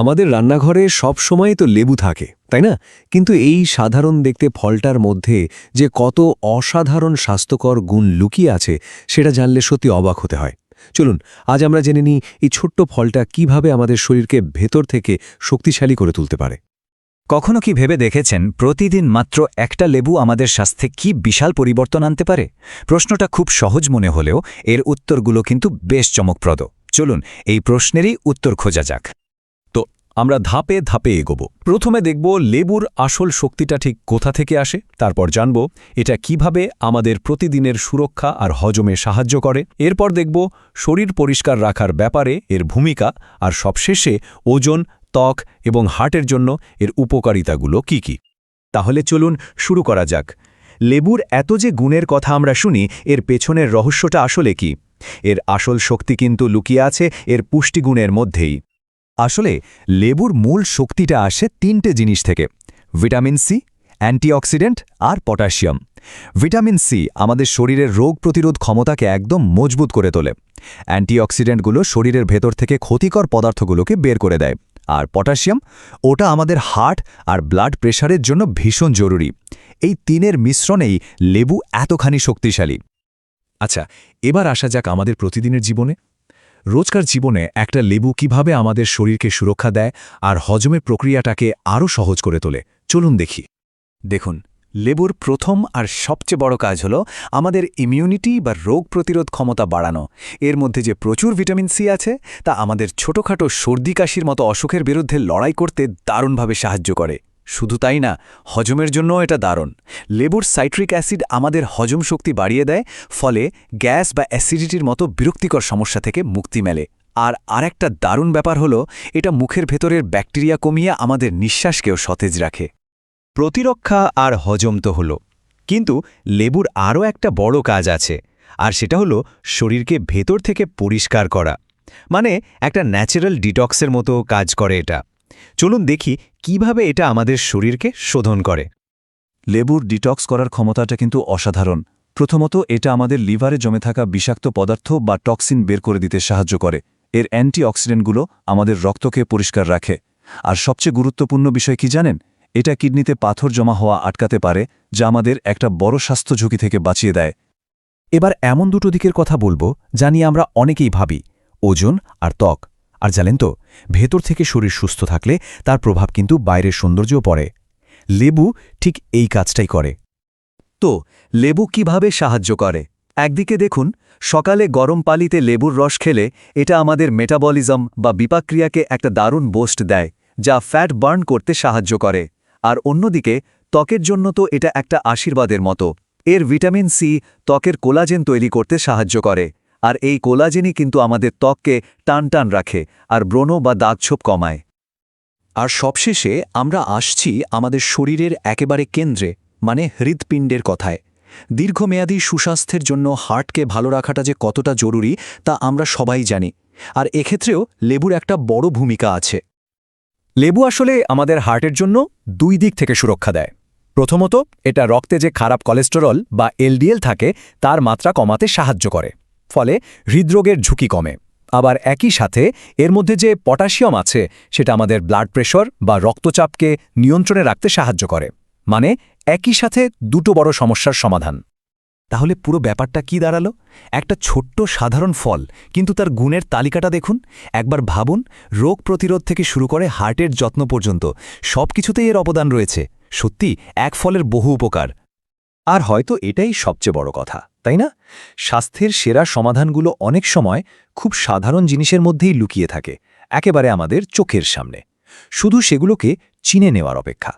আমাদের রান্নাঘরে সব সময় তো লেবু থাকে, তাই না? কিন্তু এই সাধারণ দেখতে ফলটার মধ্যে যে কত অসাধারণ স্বাস্থ্যকর গুণ লুকিয়ে আছে, সেটা জানলে সত্যি অবাক হতে হয়। চলুন, আজ আমরা জেনে নিই এই ছোট্ট ফলটা কীভাবে আমাদের শরীরকে ভেতর থেকে শক্তিশালী করে তুলতে পারে। কখনো কি ভেবে দেখেছেন প্রতিদিন মাত্র একটা লেবু আমাদের স্বাস্থ্যে কি বিশাল পরিবর্তন আনতে পারে? প্রশ্নটা খুব সহজ মনে হলেও এর উত্তরগুলো কিন্তু বেশ চমকপ্রদ। চলুন, এই প্রশ্নেরই উত্তর খোঁজা যাক। আমরা ধাপে ধাপে এগোব। প্রথমে দেখব লেবুর আসল শক্তিটা ঠিক কোথা থেকে আসে, তারপর জানব এটা কীভাবে আমাদের প্রতিদিনের সুরক্ষা আর হজমে সাহায্য করে। এরপর দেখব শরীর পরিষ্কার রাখার ব্যাপারে এর ভূমিকা, আর সবশেষে ওজন, ত্বক এবং হার্টের জন্য এর উপকারিতাগুলো কি কি। তাহলে চলুন শুরু করা যাক। লেবুর এত যে গুণের কথা আমরা শুনি, এর পেছনের রহস্যটা আসলে কি? এর আসল শক্তি কিন্তু লুকিয়ে আছে এর পুষ্টিগুণের মধ্যেই। আসলে, লেবুর মূল শক্তিটা আসে তিনটে জিনিস থেকে, ভিটামিন সি, অ্যান্টিঅক্সিডেন্ট আর পটাশিয়াম। ভিটামিন সি আমাদের শরীরের রোগ প্রতিরোধ ক্ষমতাকে একদম মজবুত করে তোলে। অ্যান্টিঅক্সিডেন্টগুলো শরীরের ভেতর থেকে ক্ষতিকর পদার্থগুলোকে বের করে দেয়। আর পটাশিয়াম, ওটা আমাদের হার্ট আর ব্লাড প্রেশারের জন্য ভীষণ জরুরি। এই তিনের মিশ্রণেই লেবু এতখানি শক্তিশালী। আচ্ছা এবার আসা যাক আমাদের প্রতিদিনের জীবনে। রোজকার জীবনে একটা লেবু কীভাবে আমাদের শরীরকে সুরক্ষা দেয় আর হজমের প্রক্রিয়াটাকে আরও সহজ করে তোলে, চলুন দেখি। দেখুন, লেবুর প্রথম আর সবচেয়ে বড় কাজ হল আমাদের ইমিউনিটি বা রোগ প্রতিরোধ ক্ষমতা বাড়ানো। এর মধ্যে যে প্রচুর ভিটামিন সি আছে, তা আমাদের ছোটোখাটো সর্দি কাশির মতো অসুখের বিরুদ্ধে লড়াই করতে দারুণভাবে সাহায্য করে। শুধু তাই না, হজমের জন্য এটা দারুণ। লেবুর সাইট্রিক অ্যাসিড আমাদের হজম শক্তি বাড়িয়ে দেয়, ফলে গ্যাস বা অ্যাসিডিটির মতো বিরক্তিকর সমস্যা থেকে মুক্তি মেলে। আর আরেকটা দারুণ ব্যাপার হলো, এটা মুখের ভেতরের ব্যাকটেরিয়া কমিয়ে আমাদের নিঃশ্বাসকেও সতেজ রাখে। প্রতিরক্ষা আর হজম তো হলো, কিন্তু লেবুর আরও একটা বড় কাজ আছে, আর সেটা হলো শরীরকে ভেতর থেকে পরিষ্কার করা। মানে একটা ন্যাচারাল ডিটক্সের মতো কাজ করে এটা। চলুন দেখি কীভাবে এটা আমাদের শরীরকে শোধন করে। লেবুর ডিটক্স করার ক্ষমতাটা কিন্তু অসাধারণ। প্রথমত এটা আমাদের লিভারে জমে থাকা বিষাক্ত পদার্থ বা টক্সিন বের করে দিতে সাহায্য করে। এর অ্যান্টিঅক্সিডেন্টগুলো আমাদের রক্তকে পরিষ্কার রাখে। আর সবচেয়ে গুরুত্বপূর্ণ বিষয় কি জানেন? এটা কিডনিতে পাথর জমা হওয়া আটকাতে পারে, যা আমাদের একটা বড় স্বাস্থ্য ঝুঁকি থেকে বাঁচিয়ে দেয়। এবার এমন দুটো দিকের কথা বলব নিয়ে আমরা অনেকেই ভাবি, ওজন আর ত্বক। আর জানেন তো, ভেতর থেকে শরীর সুস্থ থাকলে তার প্রভাব কিন্তু বাইরের সৌন্দর্যও পড়ে। লেবু ঠিক এই কাজটাই করে। তো, লেবু কীভাবে সাহায্য করে? একদিকে দেখুন, সকালে গরম পালিতে লেবুর রস খেলে এটা আমাদের মেটাবলিজম বা বিপাক্রিয়াকে একটা দারুণ বোস্ট দেয়, যা ফ্যাট বার্ন করতে সাহায্য করে। আর অন্যদিকে, ত্বকের জন্য তো এটা একটা আশীর্বাদের মতো। এর ভিটামিন সি ত্বকের কোলাজেন তৈরি করতে সাহায্য করে। আর এই কোলাজেনই কিন্তু আমাদের ত্বককে টান টান রাখে আর ব্রণ বা দাগছোপ কমায়। আর সবশেষে আমরা আসছি আমাদের শরীরের একেবারে কেন্দ্রে মানে হৃৎপিণ্ডের কথায়। দীর্ঘমেয়াদী সুস্বাস্থ্যের জন্য হার্টকে ভালো রাখাটা যে কতটা জরুরি, তা আমরা সবাই জানি। আর এক্ষেত্রেও লেবুর একটা বড় ভূমিকা আছে। লেবু আসলে আমাদের হার্টের জন্য দুই দিক থেকে সুরক্ষা দেয়। প্রথমত, এটা রক্তে যে খারাপ কোলেস্টেরল বা এলডিএল থাকে, তার মাত্রা কমাতে সাহায্য করে। ফলে হৃদরোগের ঝুঁকি কমে। আবার একই সাথে এর মধ্যে যে পটাশিয়াম আছে, সেটা আমাদের ব্লাড প্রেশার বা রক্তচাপকে নিয়ন্ত্রণে রাখতে সাহায্য করে। মানে একই সাথে দুটো বড় সমস্যার সমাধান। তাহলে পুরো ব্যাপারটা কি দাঁড়াল? একটা ছোট্ট সাধারণ ফল, কিন্তু তার গুণের তালিকাটা দেখুন। একবার ভাবুন, রোগ প্রতিরোধ থেকে শুরু করে হার্টের যত্ন পর্যন্ত সব কিছুতেই এর অবদান রয়েছে। সত্যি এক ফলের বহু উপকার। আর হয়তো এটাই সবচেয়ে বড় কথা। তাই না? স্বাস্থ্যের সেরা সমাধানগুলো অনেক সময় খুব সাধারণ জিনিসের মধ্যেই লুকিয়ে থাকে, একেবারে আমাদের চোখের সামনে। শুধু সেগুলোকে চিনে নেওয়ার অপেক্ষা।